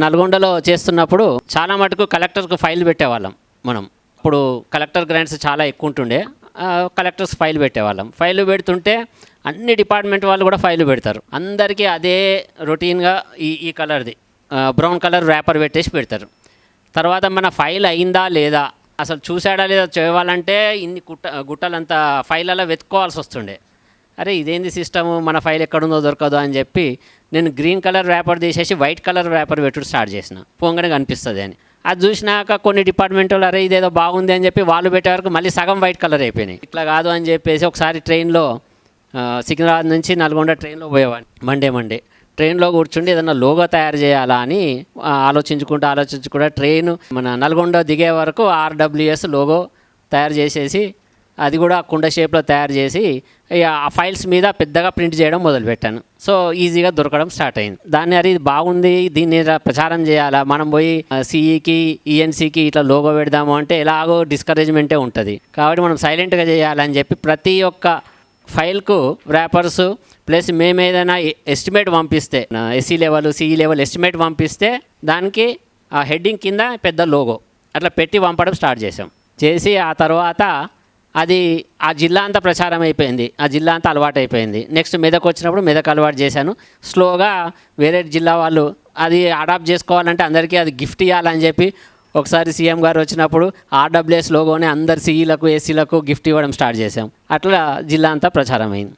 నల్గొండలో చేస్తున్నప్పుడు చాలా మటుకు కలెక్టర్కు ఫైల్ పెట్టేవాళ్ళం మనం. ఇప్పుడు కలెక్టర్ గ్రాంట్స్ చాలా ఎక్కువ ఉంటుండే కలెక్టర్స్ ఫైల్ పెట్టేవాళ్ళం. ఫైల్ పెడుతుంటే అన్ని డిపార్ట్మెంట్ వాళ్ళు కూడా ఫైల్ పెడతారు. అందరికీ అదే రొటీన్గా ఈ ఈ కలర్ది బ్రౌన్ కలర్ ర్యాపర్ పెట్టేసి పెడతారు. తర్వాత మన ఫైల్ అయిందా లేదా అసలు చూసాడా లేదా చేయాలంటే ఇన్ని గుట్ట గుట్టలంతా ఫైళ్ళలో వెతుక్కోవాల్సి వస్తుండే. అరే ఇదేంది సిస్టము మన ఫైల్ ఎక్కడుందో దొరకదు అని చెప్పి నేను గ్రీన్ కలర్ వేపర్ తీసేసి వైట్ కలర్ వేపర్ పెట్టుడు స్టార్ట్ చేసిన. పోగానే కనిపిస్తుంది అని. అది చూసినాక కొన్ని డిపార్ట్మెంట్ వాళ్ళు అరే ఇదేదో బాగుంది అని చెప్పి వాళ్ళు పెట్టే వరకు మళ్ళీ సగం వైట్ కలర్ అయిపోయినాయి. ఇట్లా కాదు అని చెప్పేసి ఒకసారి ట్రైన్లో సికింద్రాబాద్ నుంచి నల్గొండ ట్రైన్లో పోయేవాడిని. మండే మండే ట్రైన్లో కూర్చుండి ఏదన్నా లోగో తయారు చేయాలా అని ఆలోచించుకుంటూ ఆలోచించుకుంటూ ట్రైన్ మన నల్గొండ దిగే వరకు ఆర్డబ్ల్యూఎస్ లోగో తయారు చేసేసి అది కూడా కుండ షేప్లో తయారు చేసి ఇక ఆ ఫైల్స్ మీద పెద్దగా ప్రింట్ చేయడం మొదలుపెట్టాను. సో ఈజీగా దొరకడం స్టార్ట్ అయింది. దాన్ని అది బాగుంది దీన్ని ప్రచారం చేయాలా మనం పోయి సిఈకి ఈఎన్సీకి ఇట్లా లోగో పెడదాము అంటే ఎలాగో డిస్కరేజ్మెంటే ఉంటుంది. కాబట్టి మనం సైలెంట్గా చేయాలని చెప్పి ప్రతి ఒక్క ఫైల్కు ర్యాపర్స్ ప్లస్ మేము ఏదైనా ఎస్టిమేట్ పంపిస్తే SE level CE level estimate పంపిస్తే దానికి ఆ హెడ్డింగ్ కింద పెద్ద లోగో అట్లా పెట్టి పంపడం స్టార్ట్ చేసాం చేసి ఆ తర్వాత అది ఆ జిల్లా అంతా ప్రచారం అయిపోయింది ఆ జిల్లా అంతా అలవాటు అయిపోయింది నెక్స్ట్ మెదక్ వచ్చినప్పుడు మెదక్ అలవాటు చేశాను. స్లోగా వేరే జిల్లా వాళ్ళు అది అడాప్ట్ చేసుకోవాలంటే అందరికీ అది గిఫ్ట్ ఇవ్వాలని చెప్పి ఒకసారి సీఎం గారు వచ్చినప్పుడు ఆర్డబ్ల్యూఎస్ లోగోనే అందరు సీఈలకు ఏసీలకు గిఫ్ట్ ఇవ్వడం స్టార్ట్ చేశాం. అట్లా జిల్లా అంతా ప్రచారం అయింది